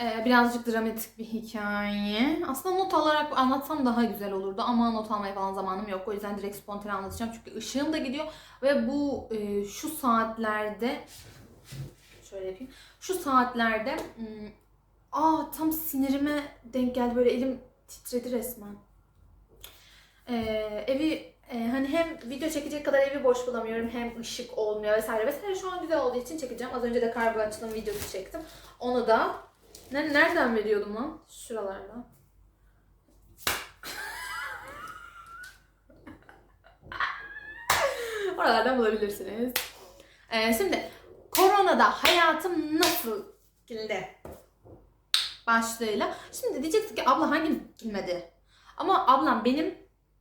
Ee, birazcık dramatik bir hikaye. Aslında not alarak anlatsam daha güzel olurdu ama not almaya falan zamanım yok. O yüzden direkt spontane anlatacağım. Çünkü ışığım da gidiyor ve bu e, şu saatlerde şöyle yapayım. Şu saatlerde hmm, aa tam sinirime denk geldi böyle elim titredi resmen. Ee, evi e, hani hem video çekecek kadar evi boş bulamıyorum hem ışık olmuyor vesaire vesaire. Şu an güzel olduğu için çekeceğim. Az önce de kargo açılım videosu çektim. Onu da ne, nereden veriyordum lan? Şuralardan. Oralardan bulabilirsiniz. Ee, şimdi koronada hayatım nasıl gildi? Başlığıyla. Şimdi diyeceksin ki abla hangi girmedi? Ama ablam benim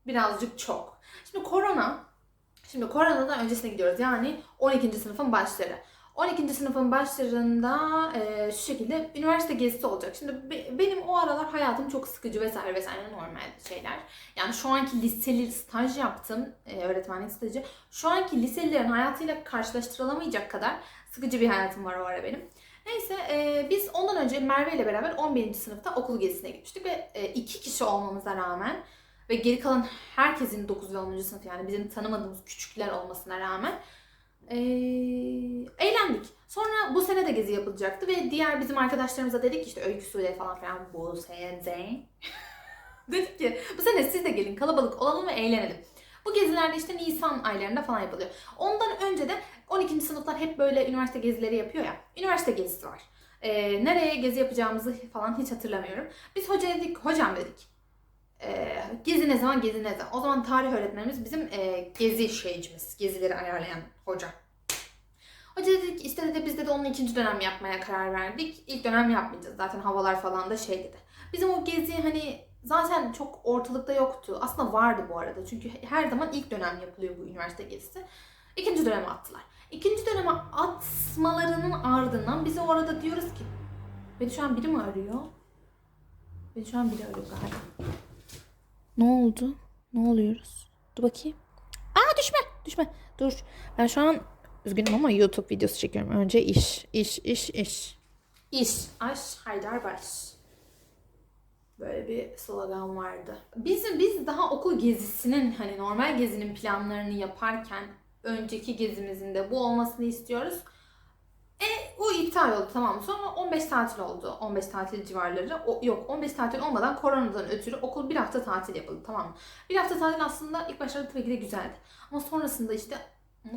birazcık çok. Şimdi korona, şimdi koronadan öncesine gidiyoruz. Yani 12. sınıfın başları. 12. sınıfın başlarında e, şu şekilde üniversite gezisi olacak. Şimdi be- benim o aralar hayatım çok sıkıcı vesaire vesaire normal şeyler. Yani şu anki liseli staj yaptım, e, öğretmenlik stajı. Şu anki liselilerin hayatıyla karşılaştırılamayacak kadar sıkıcı bir hayatım var o ara benim. Neyse e, biz ondan önce Merve ile beraber 11. sınıfta okul gezisine gitmiştik ve e, iki kişi olmamıza rağmen ve geri kalan herkesin 9 ve 10. sınıf yani bizim tanımadığımız küçükler olmasına rağmen e, eğlendik. Sonra bu sene de gezi yapılacaktı ve diğer bizim arkadaşlarımıza dedik ki işte Öykü Sude falan filan bu sene dedik ki bu sene siz de gelin kalabalık olalım ve eğlenelim. Bu gezilerde işte Nisan aylarında falan yapılıyor. Ondan önce de 12. sınıflar hep böyle üniversite gezileri yapıyor ya. Üniversite gezisi var. Ee, nereye gezi yapacağımızı falan hiç hatırlamıyorum. Biz hocaya dedik, hocam dedik. Ee, gezi ne zaman, gezi ne zaman. O zaman tarih öğretmenimiz bizim e, gezi şeycimiz, gezileri ayarlayan hoca. Hoca dedik işte dedi biz de onun ikinci dönem yapmaya karar verdik. İlk dönem yapmayacağız zaten havalar falan da şey dedi. Bizim o gezi hani zaten çok ortalıkta yoktu. Aslında vardı bu arada. Çünkü her zaman ilk dönem yapılıyor bu üniversite gezisi. İkinci döneme attılar. İkinci döneme atmalarının ardından bize orada diyoruz ki Beni şu an biri mi arıyor? Beni şu an biri arıyor galiba. Ne oldu? Ne oluyoruz? Dur bakayım. Aa düşme, düşme. Dur. Ben şu an üzgünüm ama YouTube videosu çekiyorum. Önce iş, iş, iş, iş. İş, aş, Haydarbaş. Böyle bir slogan vardı. Biz, biz daha okul gezisinin hani normal gezinin planlarını yaparken önceki gezimizin de bu olmasını istiyoruz. O iptal oldu tamam mı? Sonra 15 tatil oldu. 15 tatil civarları. O, yok 15 tatil olmadan koronadan ötürü okul bir hafta tatil yapıldı tamam mı? Bir hafta tatil aslında ilk başlarda tabii ki de güzeldi. Ama sonrasında işte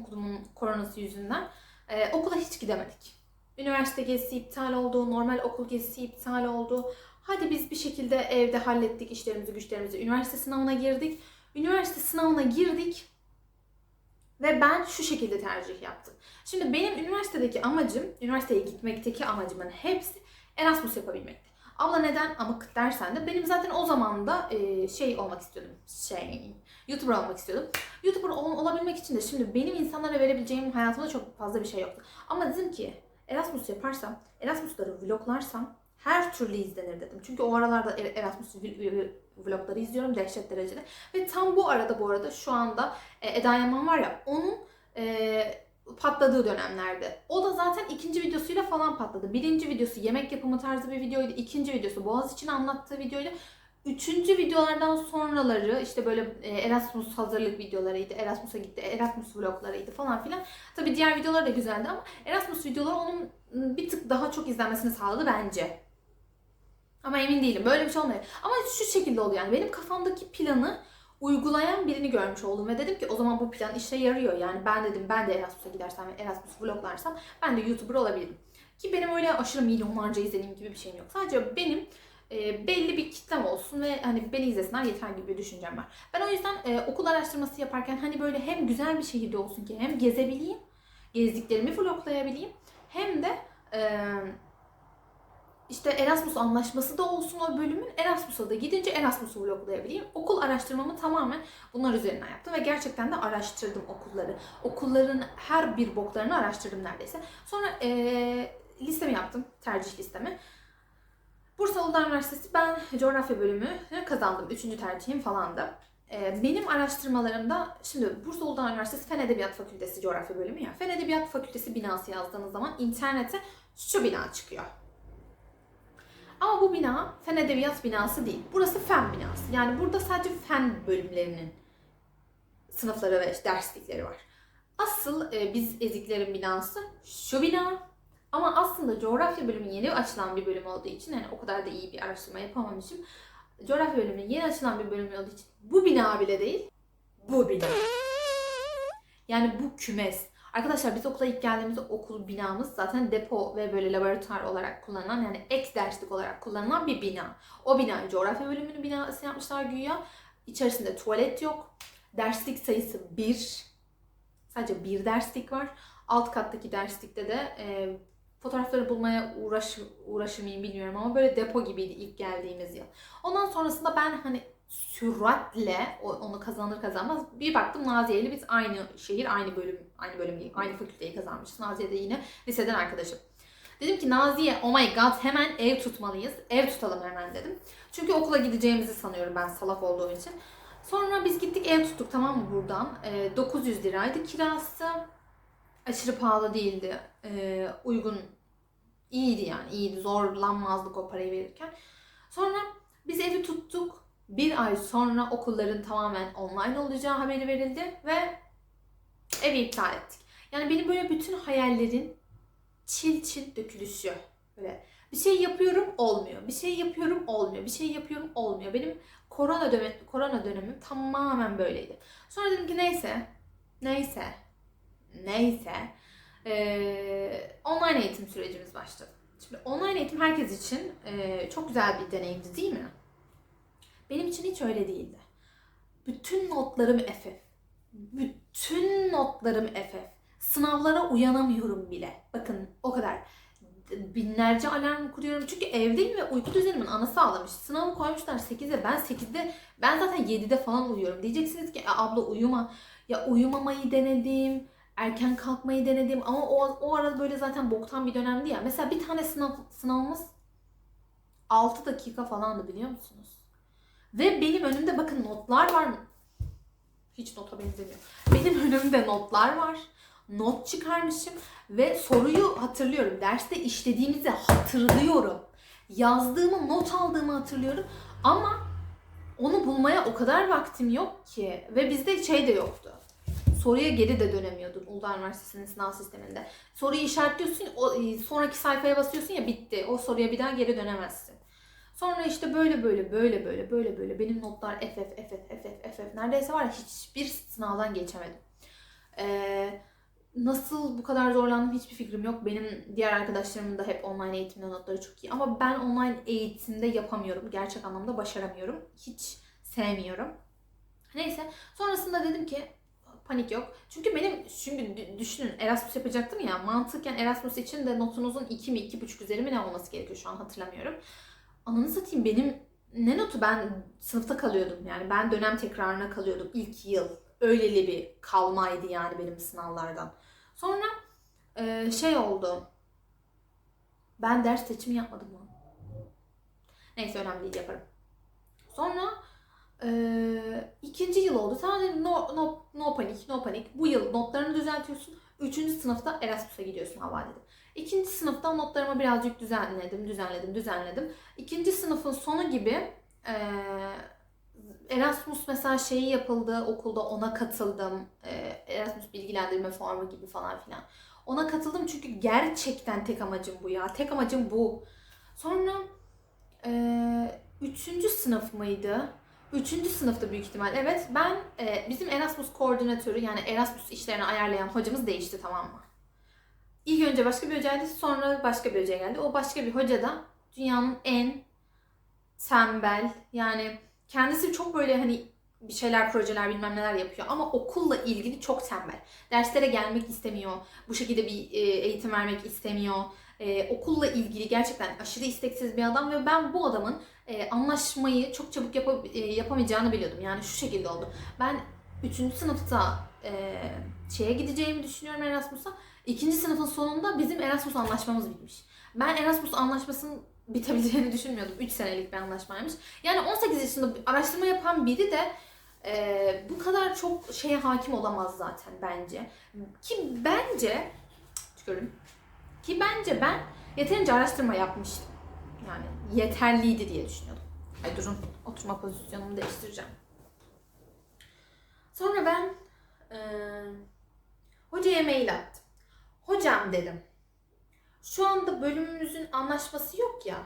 okulumun koronası yüzünden e, okula hiç gidemedik. Üniversite gezisi iptal oldu, normal okul gezisi iptal oldu. Hadi biz bir şekilde evde hallettik işlerimizi, güçlerimizi. Üniversite sınavına girdik. Üniversite sınavına girdik. Ve ben şu şekilde tercih yaptım. Şimdi benim üniversitedeki amacım, üniversiteye gitmekteki amacımın hepsi Erasmus yapabilmekti. Abla neden amık dersen de benim zaten o zaman da e, şey olmak istiyordum. Şey, YouTuber olmak istiyordum. YouTuber ol- olabilmek için de şimdi benim insanlara verebileceğim hayatımda çok fazla bir şey yoktu. Ama dedim ki Erasmus yaparsam, Erasmus'ları vloglarsam her türlü izlenir dedim. Çünkü o aralarda Er- Erasmus vl- vlogları izliyorum dehşet derecede. Ve tam bu arada bu arada şu anda e, Eda Yaman var ya onun e, patladığı dönemlerde. O da zaten ikinci videosuyla falan patladı. Birinci videosu yemek yapımı tarzı bir videoydu. İkinci videosu Boğaz için anlattığı videoydu. Üçüncü videolardan sonraları işte böyle e, Erasmus hazırlık videolarıydı. Erasmus'a gitti, Erasmus vloglarıydı falan filan. Tabii diğer videolar da güzeldi ama Erasmus videoları onun m, bir tık daha çok izlenmesini sağladı bence. Ama emin değilim. Böyle bir şey olmuyor. Ama şu şekilde oldu yani. Benim kafamdaki planı uygulayan birini görmüş oldum ve dedim ki o zaman bu plan işe yarıyor. Yani ben dedim ben de Erasmus'a gidersem ve Erasmus vloglarsam ben de YouTuber olabilirim. Ki benim öyle aşırı milyonlarca izlediğim gibi bir şeyim yok. Sadece benim e, belli bir kitlem olsun ve hani beni izlesinler yeter gibi bir düşüncem var. Ben o yüzden e, okul araştırması yaparken hani böyle hem güzel bir şehirde olsun ki hem gezebileyim, gezdiklerimi vloglayabileyim hem de e, işte Erasmus anlaşması da olsun o bölümün. Erasmus'a da gidince Erasmus'u vloglayabileyim. Okul araştırmamı tamamen bunlar üzerinden yaptım ve gerçekten de araştırdım okulları. Okulların her bir boklarını araştırdım neredeyse. Sonra eee listemi yaptım, tercih listemi. Bursa Uludağ Üniversitesi ben coğrafya bölümü kazandım. Üçüncü tercihim falandı. Benim araştırmalarımda şimdi Bursa Uludağ Üniversitesi Fen Edebiyat Fakültesi coğrafya bölümü ya. Fen Edebiyat Fakültesi binası yazdığınız zaman internete şu bina çıkıyor. Bu bina fen edebiyat binası değil. Burası fen binası. Yani burada sadece fen bölümlerinin sınıfları ve derslikleri var. Asıl e, biz eziklerin binası şu bina. Ama aslında coğrafya bölümü yeni açılan bir bölüm olduğu için yani o kadar da iyi bir araştırma yapamamışım. Coğrafya bölümünün yeni açılan bir bölüm olduğu için bu bina bile değil, bu bina. Yani bu kümes. Arkadaşlar biz okula ilk geldiğimizde okul binamız zaten depo ve böyle laboratuvar olarak kullanılan yani ek derslik olarak kullanılan bir bina. O binayı coğrafya bölümünün binası yapmışlar güya. İçerisinde tuvalet yok. Derslik sayısı 1. Sadece bir derslik var. Alt kattaki derslikte de e, fotoğrafları bulmaya uğraş, uğraşır mıyım bilmiyorum ama böyle depo gibiydi ilk geldiğimiz yıl. Ondan sonrasında ben hani süratle onu kazanır kazanmaz bir baktım Naziye biz aynı şehir, aynı bölüm, aynı bölüm değil, aynı fakülteyi kazanmışız. Naziye de yine liseden arkadaşım. Dedim ki Naziye oh my god hemen ev tutmalıyız. Ev tutalım hemen dedim. Çünkü okula gideceğimizi sanıyorum ben salak olduğum için. Sonra biz gittik ev tuttuk tamam mı buradan. Ee, 900 liraydı kirası. Aşırı pahalı değildi. Ee, uygun iyiydi yani iyiydi. Zorlanmazdık o parayı verirken. Sonra biz evi tuttuk. Bir ay sonra okulların tamamen online olacağı haberi verildi ve evi iptal ettik. Yani benim böyle bütün hayallerin çil çil dökülüşü. Böyle bir şey yapıyorum olmuyor. Bir şey yapıyorum olmuyor. Bir şey yapıyorum olmuyor. Benim korona dönemi, korona dönemim tamamen böyleydi. Sonra dedim ki neyse, neyse, neyse. Ee, online eğitim sürecimiz başladı. Şimdi online eğitim herkes için e, çok güzel bir deneyimdi değil mi? Benim için hiç öyle değildi. Bütün notlarım FF. Bütün notlarım FF. Sınavlara uyanamıyorum bile. Bakın o kadar. Binlerce alarm kuruyorum. Çünkü evdeyim ve uyku düzenimin anası ağlamış. Sınavı koymuşlar 8'e. Ben 8'de, ben zaten 7'de falan uyuyorum. Diyeceksiniz ki "E, abla uyuma. Ya uyumamayı denedim. Erken kalkmayı denedim. Ama o, o arada böyle zaten boktan bir dönemdi ya. Mesela bir tane sınav, sınavımız 6 dakika falandı biliyor musunuz? Ve benim önümde bakın notlar var. Hiç nota benzemiyor. Benim önümde notlar var. Not çıkarmışım ve soruyu hatırlıyorum. Derste işlediğimizi hatırlıyorum. Yazdığımı, not aldığımı hatırlıyorum. Ama onu bulmaya o kadar vaktim yok ki. Ve bizde şey de yoktu. Soruya geri de dönemiyordun Uludağ Üniversitesi'nin sınav sisteminde. Soruyu işaretliyorsun, o, e, sonraki sayfaya basıyorsun ya bitti. O soruya bir daha geri dönemezsin. Sonra işte böyle böyle böyle böyle böyle böyle benim notlar FF FF FF FF neredeyse var ya hiçbir sınavdan geçemedim. Ee, nasıl bu kadar zorlandım hiçbir fikrim yok. Benim diğer arkadaşlarımın da hep online eğitimde notları çok iyi. Ama ben online eğitimde yapamıyorum. Gerçek anlamda başaramıyorum. Hiç sevmiyorum. Neyse sonrasında dedim ki panik yok. Çünkü benim dü- düşünün Erasmus yapacaktım ya mantıken Erasmus için de notunuzun 2 mi 2,5 üzeri mi ne olması gerekiyor şu an hatırlamıyorum. Ananı satayım benim ne notu ben sınıfta kalıyordum yani ben dönem tekrarına kalıyordum ilk yıl. Öyleli bir kalmaydı yani benim sınavlardan. Sonra e, şey oldu. Ben ders seçimi yapmadım mı? Neyse önemli değil yaparım. Sonra e, ikinci yıl oldu. Tamam dedim no, no, no panik, no panik. Bu yıl notlarını düzeltiyorsun. Üçüncü sınıfta Erasmus'a gidiyorsun hava dedim. İkinci sınıfta notlarımı birazcık düzenledim, düzenledim, düzenledim. İkinci sınıfın sonu gibi e, Erasmus mesela şeyi yapıldı okulda ona katıldım. E, Erasmus bilgilendirme formu gibi falan filan. Ona katıldım çünkü gerçekten tek amacım bu ya. Tek amacım bu. Sonra e, üçüncü sınıf mıydı? Üçüncü sınıfta büyük ihtimal. Evet ben e, bizim Erasmus koordinatörü yani Erasmus işlerini ayarlayan hocamız değişti tamam mı? İlk önce başka bir hocaydı sonra başka bir hoca geldi. O başka bir hoca da dünyanın en tembel yani kendisi çok böyle hani bir şeyler projeler bilmem neler yapıyor ama okulla ilgili çok tembel. Derslere gelmek istemiyor. Bu şekilde bir e, eğitim vermek istemiyor. E, okulla ilgili gerçekten aşırı isteksiz bir adam ve ben bu adamın e, anlaşmayı çok çabuk yapa- e, yapamayacağını biliyordum. Yani şu şekilde oldu. Ben 3. sınıfta e, şeye gideceğimi düşünüyorum Erasmus'a. İkinci sınıfın sonunda bizim Erasmus anlaşmamız bitmiş. Ben Erasmus anlaşmasının bitebileceğini düşünmüyordum. 3 senelik bir anlaşmaymış. Yani 18 yaşında araştırma yapan biri de e, bu kadar çok şeye hakim olamaz zaten bence. Ki bence tükürüm. Ki bence ben yeterince araştırma yapmıştım. yani yeterliydi diye düşünüyordum. Ay durun oturma pozisyonumu değiştireceğim. Sonra ben eee hocaya mail attım. Hocam dedim. Şu anda bölümümüzün anlaşması yok ya.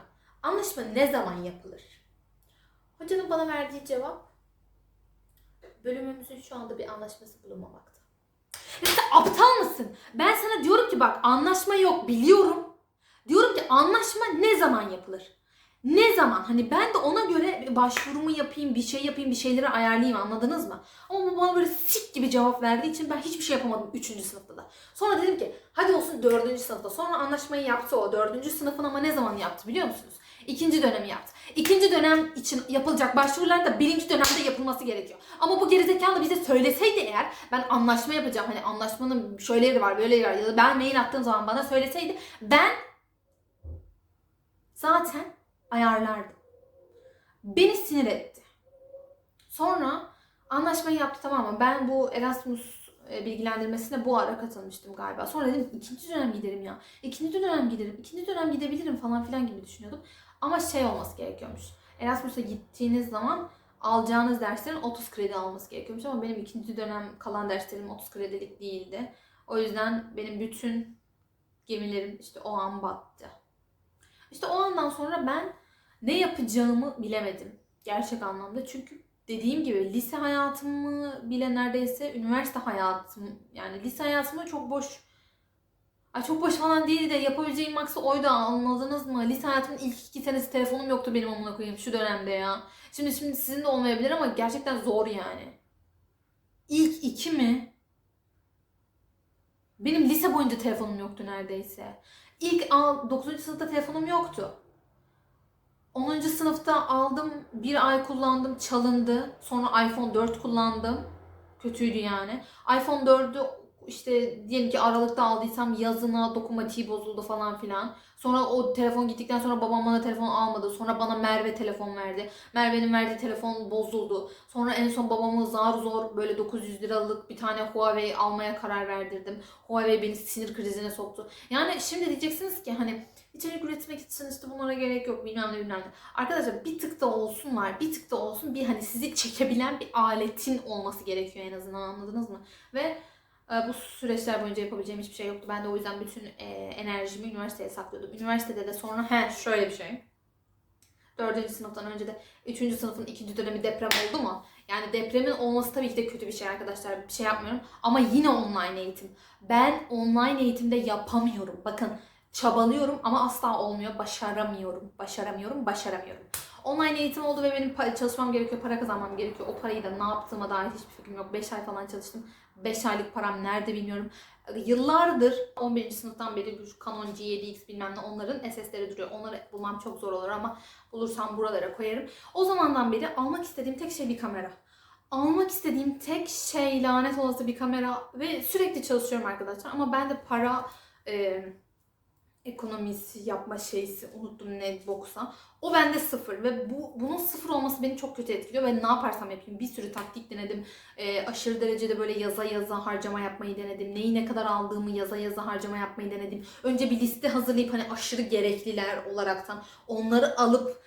Anlaşma ne zaman yapılır? Hocanın bana verdiği cevap bölümümüzün şu anda bir anlaşması bulunmamakta. Ya sen aptal mısın? Ben sana diyorum ki bak anlaşma yok biliyorum. Diyorum ki anlaşma ne zaman yapılır? Ne zaman? Hani ben de ona göre başvurumu yapayım, bir şey yapayım, bir şeyleri ayarlayayım anladınız mı? Ama bu bana böyle sik gibi cevap verdiği için ben hiçbir şey yapamadım 3. sınıfta da. Sonra dedim ki hadi olsun 4. sınıfta. Sonra anlaşmayı yaptı o 4. sınıfın ama ne zaman yaptı biliyor musunuz? İkinci dönemi yaptı. İkinci dönem için yapılacak başvuruların da birinci dönemde yapılması gerekiyor. Ama bu gerizekalı bize söyleseydi eğer ben anlaşma yapacağım. Hani anlaşmanın şöyleleri var böyleleri var ya da ben mail attığım zaman bana söyleseydi ben zaten ayarlardım. Beni sinir etti. Sonra anlaşmayı yaptı tamam mı? Ben bu Erasmus e, bilgilendirmesine bu ara katılmıştım galiba. Sonra dedim ikinci dönem giderim ya. İkinci dönem giderim. ikinci dönem gidebilirim falan filan gibi düşünüyordum. Ama şey olması gerekiyormuş. Erasmus'a gittiğiniz zaman alacağınız derslerin 30 kredi alması gerekiyormuş ama benim ikinci dönem kalan derslerim 30 kredilik değildi. O yüzden benim bütün gemilerim işte o an battı. İşte o andan sonra ben ne yapacağımı bilemedim gerçek anlamda. Çünkü dediğim gibi lise hayatımı bile neredeyse üniversite hayatım yani lise hayatımda çok boş Ay çok boş falan değildi de yapabileceğim maksı oydu anladınız mı? Lise hayatımın ilk iki senesi telefonum yoktu benim amına koyayım şu dönemde ya. Şimdi şimdi sizin de olmayabilir ama gerçekten zor yani. İlk iki mi? Benim lise boyunca telefonum yoktu neredeyse. İlk al 9. sınıfta telefonum yoktu. 10. sınıfta aldım, bir ay kullandım, çalındı. Sonra iPhone 4 kullandım. Kötüydü yani. iPhone 4'ü işte diyelim ki Aralık'ta aldıysam yazına dokunmatiği bozuldu falan filan. Sonra o telefon gittikten sonra babam bana telefon almadı. Sonra bana Merve telefon verdi. Merve'nin verdiği telefon bozuldu. Sonra en son babamı zar zor böyle 900 liralık bir tane Huawei almaya karar verdirdim. Huawei beni sinir krizine soktu. Yani şimdi diyeceksiniz ki hani içerik üretmek için işte bunlara gerek yok bilmem ne bilmem ne. Arkadaşlar bir tık da olsun var. Bir tık da olsun bir hani sizi çekebilen bir aletin olması gerekiyor en azından anladınız mı? Ve bu süreçler boyunca yapabileceğim hiçbir şey yoktu. Ben de o yüzden bütün e, enerjimi üniversiteye saklıyordum. Üniversitede de sonra he şöyle bir şey. Dördüncü sınıftan önce de üçüncü sınıfın ikinci dönemi deprem oldu mu? Yani depremin olması tabii ki de kötü bir şey arkadaşlar. Bir şey yapmıyorum. Ama yine online eğitim. Ben online eğitimde yapamıyorum. Bakın çabalıyorum ama asla olmuyor. Başaramıyorum. Başaramıyorum. Başaramıyorum. Online eğitim oldu ve benim çalışmam gerekiyor. Para kazanmam gerekiyor. O parayı da ne yaptığıma dair hiçbir fikrim yok. 5 ay falan çalıştım. 5 aylık param nerede bilmiyorum. Yıllardır 11. sınıftan beri bu Canon G7X bilmem ne onların SS'leri duruyor. Onları bulmam çok zor olur ama bulursam buralara koyarım. O zamandan beri almak istediğim tek şey bir kamera. Almak istediğim tek şey lanet olası bir kamera ve sürekli çalışıyorum arkadaşlar. Ama ben de para e, ekonomisi yapma şeysi unuttum ne boksa. O bende sıfır ve bu bunun sıfır olması beni çok kötü etkiliyor ve ne yaparsam yapayım bir sürü taktik denedim. E, aşırı derecede böyle yaza yaza harcama yapmayı denedim. Neyi ne kadar aldığımı yaza yaza harcama yapmayı denedim. Önce bir liste hazırlayıp hani aşırı gerekliler olaraktan onları alıp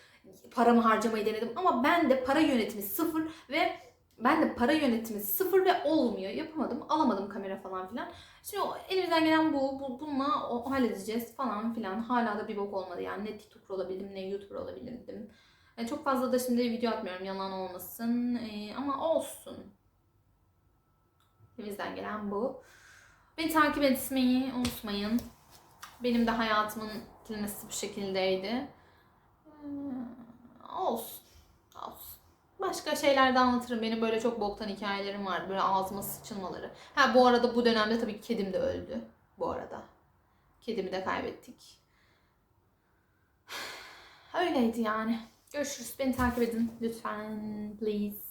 paramı harcamayı denedim. Ama ben de para yönetimi sıfır ve ben de para yönetimi sıfır ve olmuyor. Yapamadım. Alamadım kamera falan filan. Şimdi elimizden gelen bu. bu bununla o, halledeceğiz falan filan. Hala da bir bok olmadı yani. Ne TikToker olabildim ne YouTuber olabildim. E, çok fazla da şimdi video atmıyorum yalan olmasın. E, ama olsun. Elimizden gelen bu. Beni takip etmeyi unutmayın. Benim de hayatımın klimesi bu şekildeydi. E, olsun. Başka şeyler de anlatırım. Benim böyle çok boktan hikayelerim var. Böyle ağzıma sıçılmaları. Ha bu arada bu dönemde tabii kedim de öldü. Bu arada. Kedimi de kaybettik. Öyleydi yani. Görüşürüz. Beni takip edin lütfen. Please.